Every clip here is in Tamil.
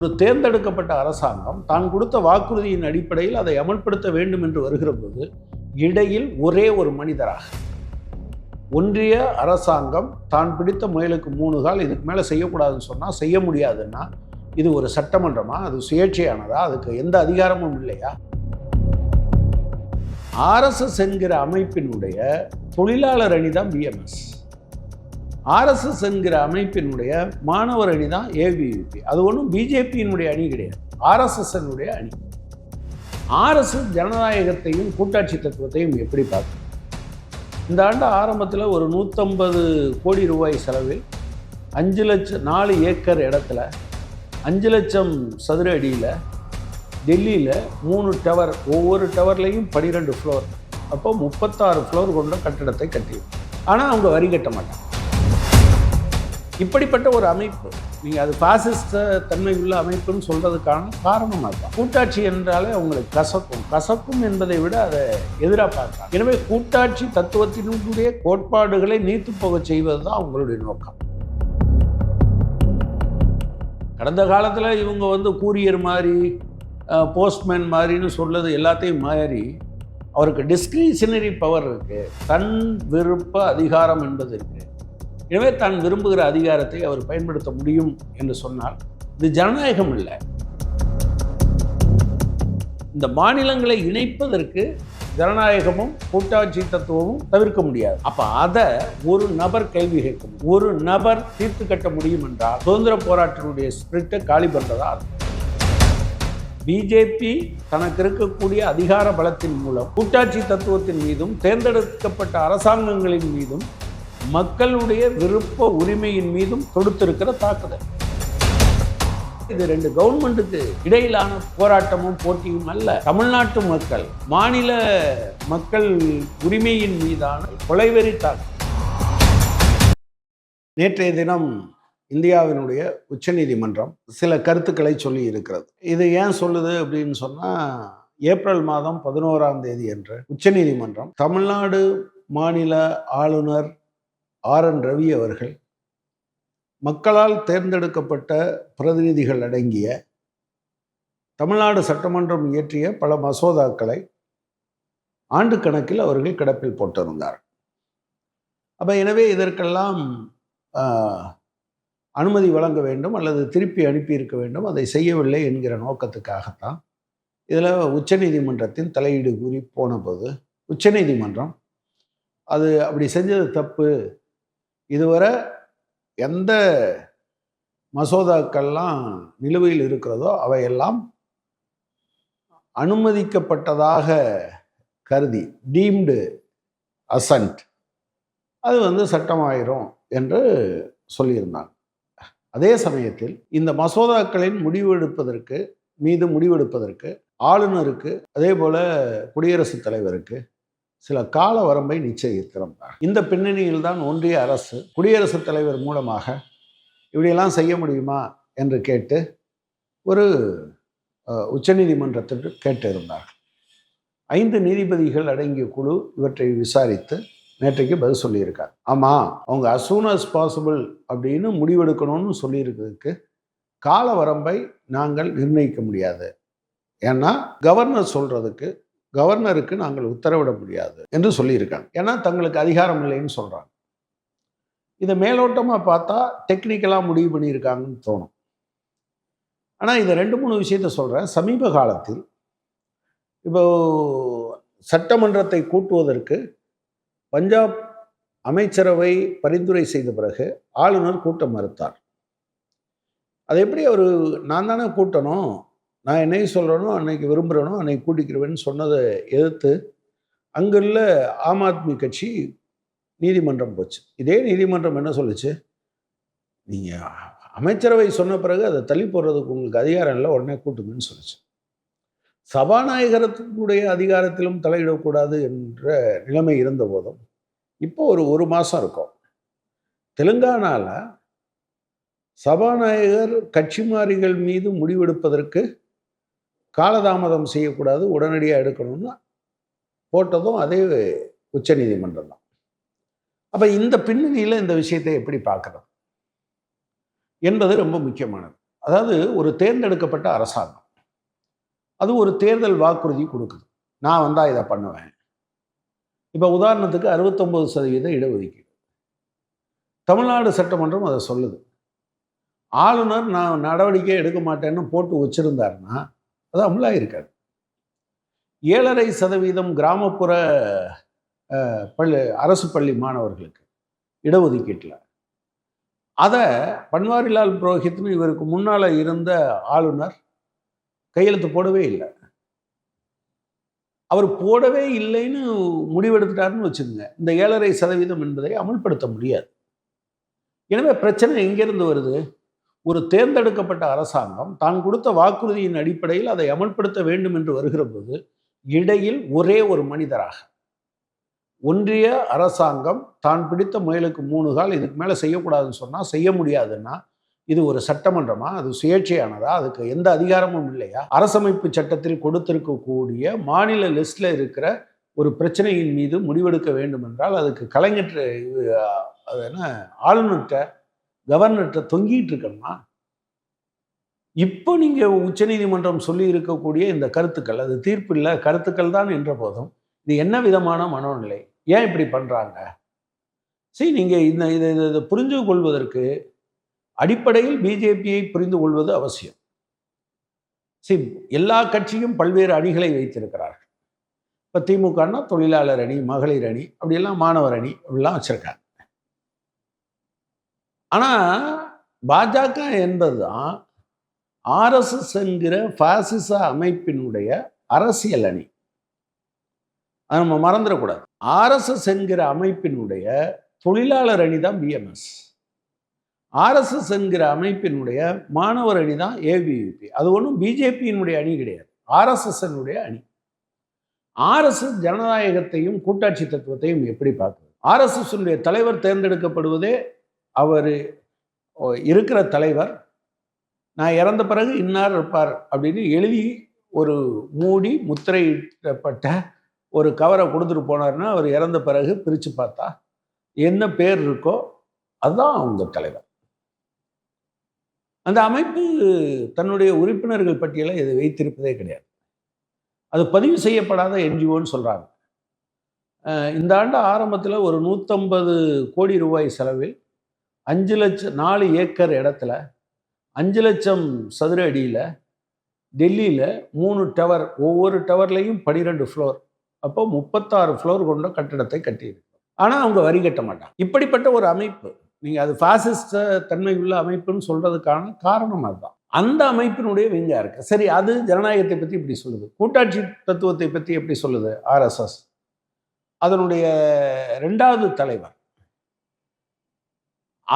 ஒரு தேர்ந்தெடுக்கப்பட்ட அரசாங்கம் தான் கொடுத்த வாக்குறுதியின் அடிப்படையில் அதை அமல்படுத்த வேண்டும் என்று வருகிற போது இடையில் ஒரே ஒரு மனிதராக ஒன்றிய அரசாங்கம் தான் பிடித்த முயலுக்கு மூணு கால் இதுக்கு மேலே செய்யக்கூடாதுன்னு சொன்னால் செய்ய முடியாதுன்னா இது ஒரு சட்டமன்றமா? அது சுயேட்சையானதா? அதுக்கு எந்த அதிகாரமும் இல்லையா? ஆர்எஸ்எஸ் என்கிற அமைப்பினுடைய தொழிலாளர் அணி தான் பிஎம்எஸ் ஆர்எஸ்எஸ் என்கிற அமைப்பினுடைய மாணவர் அணி தான் ஏபிவிபி அது ஒன்றும் பிஜேபியினுடைய அணி கிடையாது. ஆர்எஸ்எஸ்னுடைய அணி. ஆர்எஸ்எஸ் ஜனநாயகத்தையும் கூட்டாட்சி தத்துவத்தையும் எப்படி பார்க்கும்? இந்த ஆண்டு ஆரம்பத்தில் ஒரு நூற்றம்பது கோடி ரூபாய் செலவில் அஞ்சு லட்சம் நாலு ஏக்கர் இடத்துல அஞ்சு லட்சம் சதுர அடியில் டெல்லியில் மூணு டவர் ஒவ்வொரு டவர்லேயும் பனிரெண்டு ஃப்ளோர் அப்போ முப்பத்தாறு ஃப்ளோர் கொண்ட கட்டிடத்தை கட்டிடும் ஆனால் அவங்க வரி கட்ட மாட்டாங்க. இப்படிப்பட்ட ஒரு அமைப்பு நீங்கள் அது பாசிஸ்ட தன்மை உள்ள அமைப்புன்னு சொல்கிறதுக்கான காரணம் அதுதான். கூட்டாட்சி என்றாலே அவங்களுக்கு கசக்கும். கசக்கும் என்பதை விட அதை எதிராக பார்க்கலாம் எனவே கூட்டாட்சி தத்துவத்தினுடைய கோட்பாடுகளை நீத்து போக செய்வது தான் அவங்களுடைய நோக்கம். கடந்த காலத்தில் இவங்க வந்து கூரியர் மாதிரி போஸ்ட்மேன் மாதிரின்னு சொல்லது எல்லாத்தையும் மாறி அவருக்கு டிஸ்கிரிஷனரி பவர் இருக்குது தன் விருப்ப அதிகாரம் என்பது இருக்குது எனவே தான் விரும்புகிற அதிகாரத்தை அவர் பயன்படுத்த முடியும் என்று சொன்னால் இது ஜனநாயகம் இல்லை இந்த மாநிலங்களை இணைப்பதற்கு ஜனநாயகமும் கூட்டாட்சி தத்துவமும் தவிர்க்க முடியாது. அப்ப அதை ஒரு நபர் கேள்வி கேட்கும். ஒரு நபர் தீர்த்து கட்ட முடியும் என்றால் சுதந்திர போராட்டத்தினுடைய ஸ்பிரிட்டை காலி பண்றதா? பிஜேபி தனக்கு இருக்கக்கூடிய அதிகார பலத்தின் மூலம் கூட்டாட்சி தத்துவத்தின் மீதும் தேர்ந்தெடுக்கப்பட்ட அரசாங்கங்களின் மீதும் மக்களுடைய விருப்ப உரிமையின் மீதும் தொடுத்திருக்கிற தாக்குதல். இது ரெண்டு கவர்மெண்ட்டுக்கு இடையிலான போராட்டமும் போட்டியும் அல்ல. தமிழ்நாட்டு மக்கள் மாநில மக்கள் உரிமையின் மீதான கொலைவெறி தாக்குதல். நேற்றைய தினம் இந்தியாவினுடைய உச்சநீதிமன்றம் சில கருத்துக்களை சொல்லி இருக்கிறது. இது ஏன் சொல்லுது அப்படின்னு சொன்னால் ஏப்ரல் மாதம் பதினோராம் தேதி என்று உச்சநீதிமன்றம் தமிழ்நாடு மாநில ஆளுநர் ஆர் என் ரவி அவர்கள் மக்களால் தேர்ந்தெடுக்கப்பட்ட பிரதிநிதிகள் அடங்கிய தமிழ்நாடு சட்டமன்றம் இயற்றிய பல மசோதாக்களை ஆண்டு கணக்கில் அவர்கள் கிடப்பில் போட்டிருந்தார். அப்போ எனவே இதற்கெல்லாம் அனுமதி வழங்க வேண்டும் அல்லது திருப்பி அனுப்பியிருக்க வேண்டும். அதை செய்யவில்லை என்கிற நோக்கத்துக்காகத்தான் இதில் உச்சநீதிமன்றத்தின் தலையீடு கூறி போன போது உச்சநீதிமன்றம் அது அப்படி செஞ்சது தப்பு இதுவரை எந்த மசோதாக்கள்லாம் நிலுவையில் இருக்கிறதோ அவையெல்லாம் அனுமதிக்கப்பட்டதாக கருதி டீம்டு அசன்ட் அது வந்து சட்டமாயிரும் என்று சொல்லியிருந்தாங்க. அதே சமயத்தில் இந்த மசோதாக்களின் முடிவெடுப்பதற்கு மீது முடிவெடுப்பதற்கு ஆளுநருக்கு அதே போல குடியரசுத் தலைவருக்கு சில கால வரம்பை நிச்சயிக்கிறோம் இந்த பின்னணியில் தான் ஒன்றிய அரசு குடியரசுத் தலைவர் மூலமாக இப்படியெல்லாம் செய்ய முடியுமா என்று கேட்டு ஒரு உச்சநீதிமன்றத்திற்கு கேட்டிருந்தார்கள் ஐந்து நீதிபதிகள் அடங்கிய குழு இவற்றை விசாரித்து நேற்றைக்கு பதில் சொல்லியிருக்கார். ஆமாம் அவங்க அஸ் சூன் அஸ் பாசிபிள் அப்படின்னு முடிவெடுக்கணும்னு சொல்லியிருக்கிறதுக்கு கால வரம்பை நாங்கள் நிர்ணயிக்க முடியாது. ஏன்னா கவர்னர் சொல்கிறதுக்கு கவர்னருக்கு நாங்கள் உத்தரவிட முடியாது என்று சொல்லியிருக்காங்க. ஏன்னா தங்களுக்கு அதிகாரம் இல்லைன்னு சொல்கிறாங்க இதை மேலோட்டமாக பார்த்தா டெக்னிக்கலாக முடிவு பண்ணியிருக்காங்கன்னு தோணும். ஆனால் இதை ரெண்டு மூணு விஷயத்த சொல்கிறேன் சமீப காலத்தில் இப்போ சட்டமன்றத்தை கூட்டுவதற்கு பஞ்சாப் அமைச்சரவை பரிந்துரை செய்த பிறகு ஆளுநர் கூட்டம் மறுத்தார். அது எப்படி அவர் நான் தானே கூட்டணும்? நான் என்னைக்கு சொல்கிறேனோ அன்னைக்கு விரும்புகிறேனோ அன்னைக்கு கூட்டிக்கிறவேன்னு சொன்னதை எதிர்த்து அங்குள்ள ஆம் ஆத்மி கட்சி நீதிமன்றம் போச்சு. இதே நீதிமன்றம் என்ன சொல்லுச்சு? நீங்கள் அமைச்சரவை சொன்ன பிறகு அதை தள்ளி போடுறதுக்கு உங்களுக்கு அதிகாரம் இல்லை உடனே கூட்டுங்கன்னு சொல்லிச்சு. சபாநாயகரத்தினுடைய அதிகாரத்திலும் தலையிடக்கூடாது என்ற நிலைமை இருந்த போதும் இப்போ ஒரு ஒரு மாதம் இருக்கும். தெலுங்கானாவில் சபாநாயகர் கட்சி மாறிகள் மீது முடிவெடுப்பதற்கு காலதாமதம் செய்யக்கூடாது உடனடியாக எடுக்கணும்னு போட்டதும் அதே உச்சநீதிமன்றம் தான். அப்போ இந்த பின்னணியில் இந்த விஷயத்தை எப்படி பார்க்குறது? என்பது ரொம்ப முக்கியமானது. அதாவது ஒரு தேர்ந்தெடுக்கப்பட்ட அரசாங்கம். அது ஒரு தேர்தல் வாக்குறுதி கொடுக்குது. நான் வந்தால் இதை பண்ணுவேன். இப்போ உதாரணத்துக்கு அறுபத்தொம்பது சதவீத இடஒதுக்கீடு. தமிழ்நாடு சட்டமன்றம் அதை சொல்லுது. ஆளுநர் நான் நடவடிக்கை எடுக்க மாட்டேன்னு போட்டு வச்சிருந்தாருன்னா அது அமலாக இருக்காது. ஏழரை சதவீதம் கிராமப்புற பள்ளி அரசு பள்ளி மாணவர்களுக்கு இடஒதுக்கீட்டில். அதை பன்வாரிலால் புரோஹித்னு இவருக்கு முன்னால் இருந்த ஆளுநர் கையெழுத்து போடவே இல்லை. அவர் போடவே இல்லைன்னு முடிவெடுத்துட்டாருன்னு வச்சுக்கோங்க. இந்த ஏழரை சதவீதம் என்பதை அமல்படுத்த முடியாது. எனவே பிரச்சனை எங்கேருந்து வருது? ஒரு தேர்ந்தெடுக்கப்பட்ட அரசாங்கம் தான் கொடுத்த வாக்குறுதியின் அடிப்படையில் அதை அமல்படுத்த வேண்டும் என்று வருகிற போது இடையில் ஒரே ஒரு மனிதராக ஒன்றிய அரசாங்கம் தான் பிடித்த முயலுக்கு மூணு கால் இதுக்கு மேலே செய்யக்கூடாதுன்னு சொன்னால் செய்ய முடியாதுன்னா இது ஒரு சட்டமன்றமா? அது சுயேட்சையானதா? அதுக்கு எந்த அதிகாரமும் இல்லையா? அரசமைப்பு சட்டத்தில் கொடுத்திருக்கக்கூடிய மாநில லிஸ்டில் இருக்கிற ஒரு பிரச்சனையின் மீது முடிவெடுக்க வேண்டும் என்றால் அதுக்கு கலைஞர் அது என்ன ஆளுநர்கிட்ட கவர்னர்கிட்ட தொங்கிட்டு இருக்கணுமா? இப்போ நீங்கள் உச்சநீதிமன்றம் சொல்லி இருக்கக்கூடிய இந்த கருத்துக்கள் அது தீர்ப்பு இல்லை கருத்துக்கள் தான் என்ற போதும் இது என்ன விதமான மனோநிலை? ஏன் இப்படி பண்ணுறாங்க சரி நீங்கள் இந்த இதை இதை புரிஞ்சு கொள்வதற்கு அடிப்படையில் பிஜேபியை புரிந்து கொள்வது அவசியம். சரி எல்லா கட்சியும் பல்வேறு அணிகளை வைத்திருக்கிறார்கள். இப்போ திமுகன்னா தொழிலாளர் அணி மகளிர் அணி அப்படியெல்லாம் மாணவர் அணி அப்படிலாம் வச்சுருக்காங்க. ஆனால் பாஜக என்பதுதான் ஆர்எஸ்எஸ் என்கிற பாசிச அமைப்பினுடைய அரசியல் அணி. அதை நம்ம மறந்துடக்கூடாது. ஆர்எஸ்எஸ் என்கிற அமைப்பினுடைய தொழிலாளர் அணி தான் பிஎம்எஸ் ஆர்எஸ்எஸ் என்கிற அமைப்பினுடைய மாணவர் அணி தான் ஏபிவிபி அது ஒன்றும் பிஜேபியினுடைய அணி கிடையாது. ஆர்எஸ்எஸ்னுடைய அணி. ஆர்எஸ்எஸ் ஜனநாயகத்தையும் கூட்டாட்சி தத்துவத்தையும் எப்படி பார்க்குது ஆர்எஸ்எஸ் தலைவர் தேர்ந்தெடுக்கப்படுவதே அவர் இருக்கிற தலைவர் நான் இறந்த பிறகு இன்னார் இருப்பார்? அப்படின்னு எழுதி ஒரு மூடி முத்திரையிடப்பட்ட ஒரு கவரை கொடுத்துட்டு போனார்னா அவர் இறந்த பிறகு பிரித்து பார்த்தா என்ன பேர் இருக்கோ அதுதான் அவங்க தலைவர். அந்த அமைப்பு தன்னுடைய உறுப்பினர்கள் பட்டியலை இதை வைத்திருப்பதே கிடையாது. அது பதிவு செய்யப்படாத என்ஜிஓன்னு சொல்கிறாங்க இந்த ஆண்டு ஆரம்பத்தில் ஒரு நூற்றம்பது கோடி ரூபாய் செலவில் அஞ்சு லட்சம் நாலு ஏக்கர் இடத்துல அஞ்சு லட்சம் சதுர அடியில் டெல்லியில் மூணு டவர் ஒவ்வொரு டவர்லேயும் பனிரெண்டு ஃப்ளோர் அப்போ முப்பத்தாறு ஃப்ளோர் கொண்ட கட்டிடத்தை கட்டியிருக்கு. ஆனால் அவங்க வரி கட்ட மாட்டாங்க. இப்படிப்பட்ட ஒரு அமைப்பு நீங்கள் அது ஃபாசிஸ்ட தன்மை உள்ள அமைப்புன்னு சொல்கிறதுக்கான காரணம் அதுதான். அந்த அமைப்பினுடைய விங்கா இருக்கு. சரி அது ஜனநாயகத்தை பற்றி இப்படி சொல்லுது? கூட்டாட்சி தத்துவத்தை பற்றி எப்படி சொல்லுது ஆர்எஸ்எஸ் அதனுடைய ரெண்டாவது தலைவர்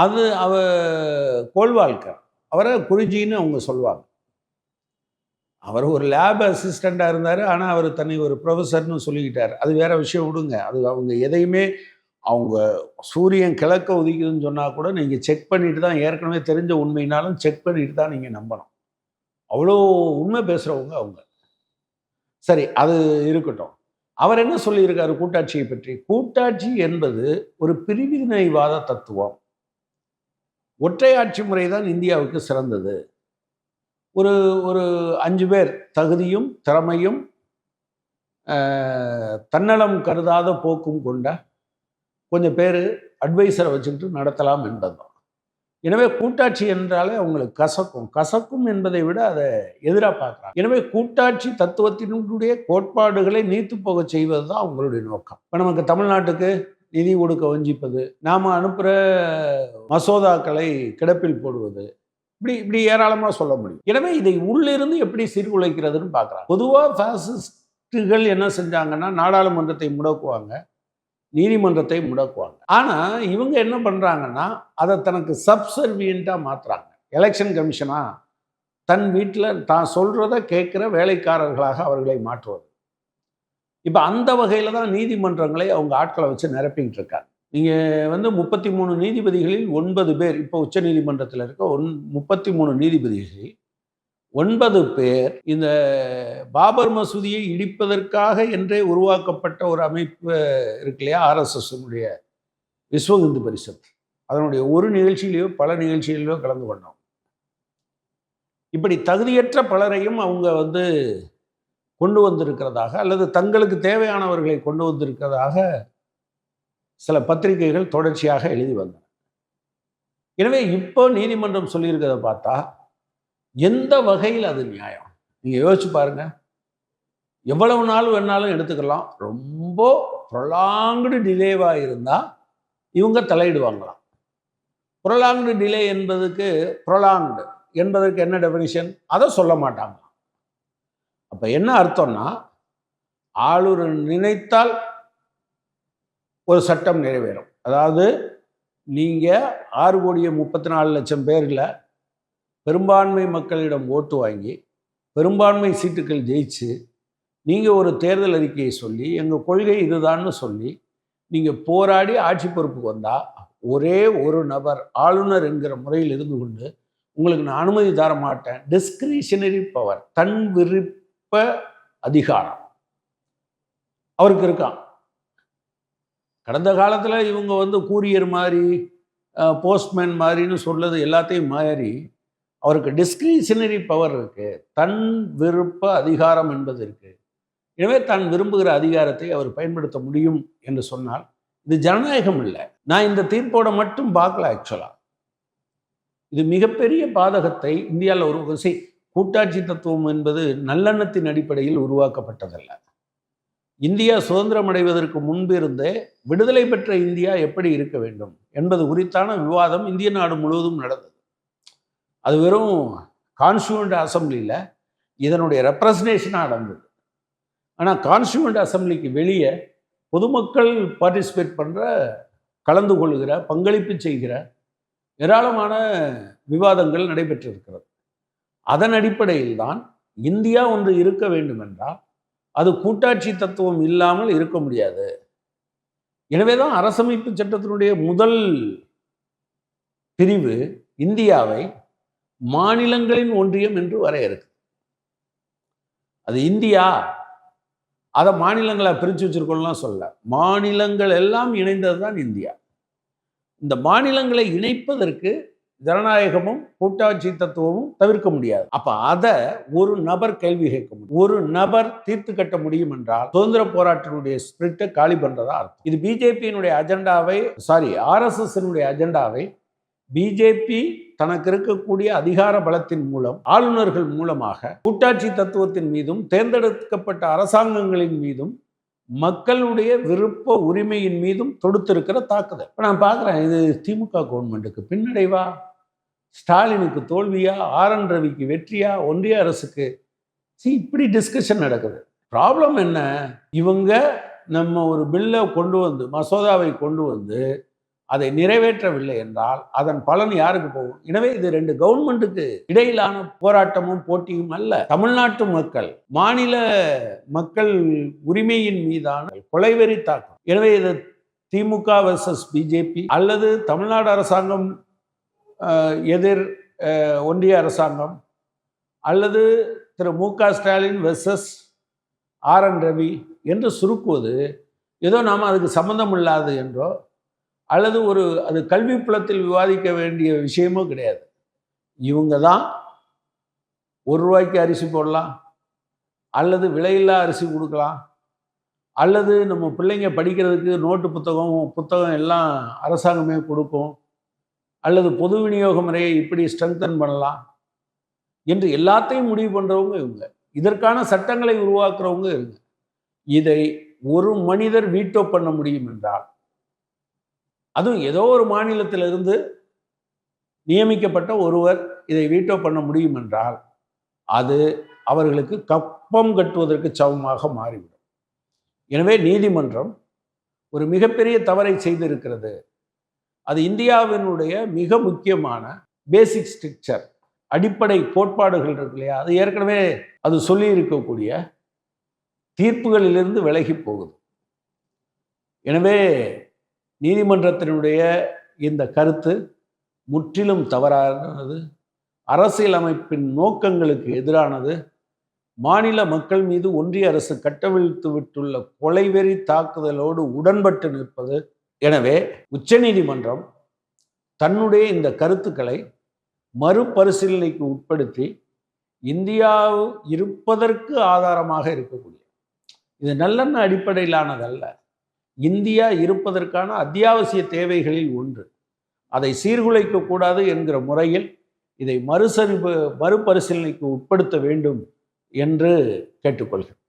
அது அவ கோல்வாழ்க்கர் அவரை குருஜின்னு அவங்க சொல்லுவாங்க அவர் ஒரு லேப் அசிஸ்டண்ட்டாக இருந்தார் ஆனால் அவர் தன்னை ஒரு ப்ரொஃபஸர்னு சொல்லிக்கிட்டார். அது வேற விஷயம் விடுங்க. அது அவங்க எதையுமே அவங்க சூரியன் கிழக்க உதிக்குதுன்னு சொன்னால் கூட நீங்கள் செக் பண்ணிட்டு தான் ஏற்கனவே தெரிஞ்ச உண்மைனாலும் செக் பண்ணிட்டு தான் நீங்கள் நம்பணும். அவ்வளோ உண்மை பேசுகிறவங்க அவங்க. சரி அது இருக்கட்டும். அவர் என்ன சொல்லியிருக்காரு கூட்டாட்சியை பற்றி? கூட்டாட்சி என்பது ஒரு பிரிவினைவாத தத்துவம். ஒற்றை ஆட்சி முறை தான் இந்தியாவுக்கு சிறந்தது. ஒரு ஒரு அஞ்சு பேர் தகுதியும் திறமையும் தன்னலம் கருதாத போக்கும் கொண்ட கொஞ்சம் பேர் அட்வைசரை வச்சுக்கிட்டு நடத்தலாம் என்பதுதான். எனவே கூட்டாட்சி என்றாலே அவங்களுக்கு கசக்கும். கசக்கும் என்பதை விட அதை எதிராக பார்க்குறாங்க. எனவே கூட்டாட்சி தத்துவத்தினுடைய கோட்பாடுகளை நீத்து போக செய்வது தான் அவங்களுடைய நோக்கம். இப்போ நமக்கு தமிழ்நாட்டுக்கு நிதி கொடுக்க வஞ்சிப்பது. நாம் அனுப்புகிற மசோதாக்களை கிடப்பில் போடுவது. இப்படி இப்படி ஏராளமாக சொல்ல முடியும். எனவே இதை உள்ளிருந்து எப்படி சீர்குலைக்கிறதுன்னு பார்க்குறாங்க பொதுவாக ஃபேசிஸ்டுகள் என்ன செஞ்சாங்கன்னா நாடாளுமன்றத்தை முடக்குவாங்க நீதிமன்றத்தை முடக்குவாங்க. ஆனால் இவங்க என்ன பண்ணுறாங்கன்னா அதை தனக்கு சப்சர்வியண்ட்டாக மாற்றுறாங்க எலெக்ஷன் கமிஷனாக தன் வீட்டில் தான் சொல்கிறத கேட்குற வேலைக்காரர்களாக அவர்களை மாற்றுவது. இப்போ அந்த வகையில் தான் நீதிமன்றங்களை அவங்க ஆட்களை வச்சு நிரப்பிக்கிட்டு இருக்காங்க. நீங்கள் வந்து முப்பத்தி மூணு நீதிபதிகளில் ஒன்பது பேர் இப்போ உச்ச நீதிமன்றத்தில் இருக்க ஒன் முப்பத்தி மூணு நீதிபதிகளில் ஒன்பது பேர் இந்த பாபர் மசூதியை இடிப்பதற்காக என்றே உருவாக்கப்பட்ட ஒரு அமைப்பு இருக்கு இல்லையா? ஆர்எஸ்எஸ்னுடைய விஸ்வ இந்து பரிஷத் அதனுடைய ஒரு நிகழ்ச்சியிலையோ பல நிகழ்ச்சிகளிலோ கலந்து கொண்டோம். இப்படி தகுதியற்ற பலரையும் அவங்க வந்து கொண்டு வந்திருக்கிறதாக அல்லது தங்களுக்கு தேவையானவர்களை கொண்டு வந்திருக்கிறதாக சில பத்திரிகைகள் தொடர்ச்சியாக எழுதி வந்தன. எனவே இப்போ நீதிமன்றம் சொல்லியிருக்கிறத பார்த்தா எந்த வகையில் அது நியாயம்? நீங்கள் யோசிச்சு பாருங்க. எவ்வளவு நாள் வேணாலும் எடுத்துக்கலாம். ரொம்ப ப்ரொலாங்டு டிலேவாக இருந்தால் இவங்க தலையிடுவாங்களாம். ப்ரொலாங்டு டிலே என்பதுக்கு ப்ரொலாங்டு என்பதற்கு என்ன டெஃபினிஷன் அதை சொல்ல மாட்டாங்க. அப்போ என்ன அர்த்தம்னா ஆளுநர் நினைத்தால் ஒரு சட்டம் நிறைவேறும். அதாவது நீங்கள் ஆறு கோடியே முப்பத்தி நாலு லட்சம் பேரில் பெரும்பான்மை மக்களிடம் ஓட்டு வாங்கி பெரும்பான்மை சீட்டுகள் ஜெயிச்சு நீங்கள் ஒரு தேர்தல் அறிக்கையை சொல்லி எங்கள் கொள்கை இதுதான்னு சொல்லி நீங்கள் போராடி ஆட்சி பொறுப்புக்கு வந்தால் ஒரே ஒரு நபர் ஆளுநர் என்கிற முறையில் இருந்து கொண்டு உங்களுக்கு நான் அனுமதி தர மாட்டேன். டிஸ்கிரிஷனரி பவர் தன் விருப்ப அதிகாரம். அவருக்கு இருக்கான். கடந்த காலத்தில் இவங்க வந்து கூரியர் மாதிரி போஸ்ட்மேன் மாதிரின்னு சொல்றது எல்லாத்தையும் மாறி அவருக்கு டிஸ்கிரிஷனரி பவர் இருக்கு. தன் விருப்ப அதிகாரம் என்பது இருக்கு. எனவே தான் விரும்புகிற அதிகாரத்தை அவர் பயன்படுத்த முடியும் என்று சொன்னால் இது ஜனநாயகம் இல்லை. நான் இந்த தீர்ப்போட மட்டும் பார்க்கல ஆக்சுவலா இது மிகப்பெரிய பாதகத்தை இந்தியாவில் ஒரு வசை கூட்டாட்சி தத்துவம் என்பது நல்லெண்ணத்தின் அடிப்படையில் உருவாக்கப்பட்டதல்ல. இந்தியா சுதந்திரம் அடைவதற்கு முன்பிருந்தே விடுதலை பெற்ற இந்தியா எப்படி இருக்க வேண்டும் என்பது குறித்தான விவாதம் இந்திய நாடு முழுவதும் நடந்தது. அது வெறும் கான்ஸ்டியூண்ட் அசம்பிளியில் இதனுடைய ரெப்ரசன்டேஷனாக நடந்தது. ஆனால் கான்ஸ்டியூண்ட் அசம்பிளிக்கு வெளியே பொதுமக்கள் பார்ட்டிசிபேட் பண்ணுற கலந்து கொள்கிற பங்களிப்பு செய்கிற ஏராளமான விவாதங்கள் நடைபெற்றிருக்கிறது. அதன் அடிப்படையில் தான் இந்தியா ஒன்று இருக்க வேண்டும் என்றால் அது கூட்டாட்சி தத்துவம் இல்லாமல் இருக்க முடியாது. எனவே தான் அரசமைப்பு சட்டத்தினுடைய முதல் பிரிவு இந்தியாவை மாநிலங்களின் ஒன்றியம் என்று வரையறுக்கு அது இந்தியா அதை மாநிலங்களை பிரித்து வச்சிருக்கோம்லாம் சொல்ல மாநிலங்கள் எல்லாம் இணைந்தது தான் இந்தியா. இந்த மாநிலங்களை இணைப்பதற்கு ஜனநாயகமும் கூட்டாட்சி தத்துவமும் தவிர்க்க முடியாது. அப்ப அதை ஒரு நபர் கேள்வி கேட்க முடியும். ஒரு நபர் தீர்த்து கட்ட முடியும் என்றால் சுதந்திர போராட்டத்தினுடைய ஸ்பிரிட்டை காலி பண்றதா அர்த்தம். இது பிஜேபியினுடைய அஜெண்டாவை சாரி ஆர்எஸ்எஸ் அஜெண்டாவை பிஜேபி தனக்கு இருக்கக்கூடிய அதிகார பலத்தின் மூலம் ஆளுநர்கள் மூலமாக கூட்டாட்சி தத்துவத்தின் மீதும் தேர்ந்தெடுக்கப்பட்ட அரசாங்கங்களின் மீதும் மக்களுடைய விருப்ப உரிமையின் மீதும் தொடுத்திருக்கிற தாக்குதல். இப்போ நான் பார்க்குறேன் இது திமுக கவர்மெண்ட்டுக்கு பின்னடைவா ஸ்டாலினுக்கு தோல்வியா? ஆர் என் ரவிக்கு வெற்றியா? ஒன்றிய அரசுக்கு? சி இப்படி டிஸ்கஷன் நடக்குது. ப்ராப்ளம் என்ன? இவங்க நம்ம ஒரு பில்லை கொண்டு வந்து மசோதாவை கொண்டு வந்து அதை நிறைவேற்றவில்லை என்றால் அதன் பலன் யாருக்கு போகும்? எனவே இது ரெண்டு கவர்மெண்ட்டுக்கு இடையிலான போராட்டமும் போட்டியும் அல்ல. தமிழ்நாட்டு மக்கள் மாநில மக்கள் உரிமையின் மீதான கொலைவெறி தாக்கம். எனவே இது திமுக வர்சஸ் பிஜேபி அல்லது தமிழ்நாடு அரசாங்கம் எதிர் ஒன்றிய அரசாங்கம் அல்லது Thiru Mu Ka Stalin versus R N Ravi என்று சுருக்குவது ஏதோ நாம் அதுக்கு சம்மந்தம் இல்லாது என்றோ அல்லது ஒரு அது கல்வி புலத்தில் விவாதிக்க வேண்டிய விஷயமும் கிடையாது. இவங்க தான் ஒரு ரூபாய்க்கு அரிசி போடலாம் அல்லது விலையில்லா அரிசி கொடுக்கலாம் அல்லது நம்ம பிள்ளைங்க படிக்கிறதுக்கு நோட்டு புத்தகம் புத்தகம் எல்லாம் அரசாங்கமே கொடுக்கும் அல்லது பொது விநியோக முறையை இப்படி ஸ்ட்ரென்தன் பண்ணலாம் என்று எல்லாத்தையும் முடிவு பண்ணுறவங்க இவங்க. இதற்கான சட்டங்களை உருவாக்குறவங்க இவங்க. இதை ஒரு மனிதர் வீட்டோ பண்ண முடியும் என்றால் அதுவும் ஏதோ ஒரு மாநிலத்திலிருந்து நியமிக்கப்பட்ட ஒருவர் இதை வீட்டோ பண்ண முடியும் என்றால் அது அவர்களுக்கு கப்பம் கட்டுவதற்கு சமமாக மாறிவிடும். எனவே நீதிமன்றம் ஒரு மிகப்பெரிய தவறை செய்திருக்கிறது. அது இந்தியாவினுடைய மிக முக்கியமான பேசிக் ஸ்ட்ரக்சர் அடிப்படை கோட்பாடுகள் இருக்கு இல்லையா? அது ஏற்கனவே அது சொல்லி இருக்கக்கூடிய தீர்ப்புகளிலிருந்து விலகி போகுது. எனவே நீதிமன்றத்தினுடைய இந்த கருத்து முற்றிலும் தவறானது. அரசியலமைப்பின் நோக்கங்களுக்கு எதிரானது. மாநில மக்கள் மீது ஒன்றிய அரசு கட்டவிழ்த்து விட்டுள்ள கொலைவெறி தாக்குதலோடு உடன்பட்டு நிற்பது. எனவே உச்சநீதிமன்றம் தன்னுடைய இந்த கருத்துக்களை மறுபரிசீலனைக்கு உட்படுத்தி இந்தியா இருப்பதற்கு ஆதாரமாக இருக்கக்கூடிய. இது நல்லெண்ண அடிப்படையிலானதல்ல. இந்தியா இருப்பதற்கான அத்தியாவசிய தேவைகளில் ஒன்று. அதை சீர்குலைக்க கூடாது என்கிற முறையில் இதை மறுசரி மறுபரிசீலனைக்கு உட்படுத்த வேண்டும் என்று கேட்டுக்கொள்கிறேன்.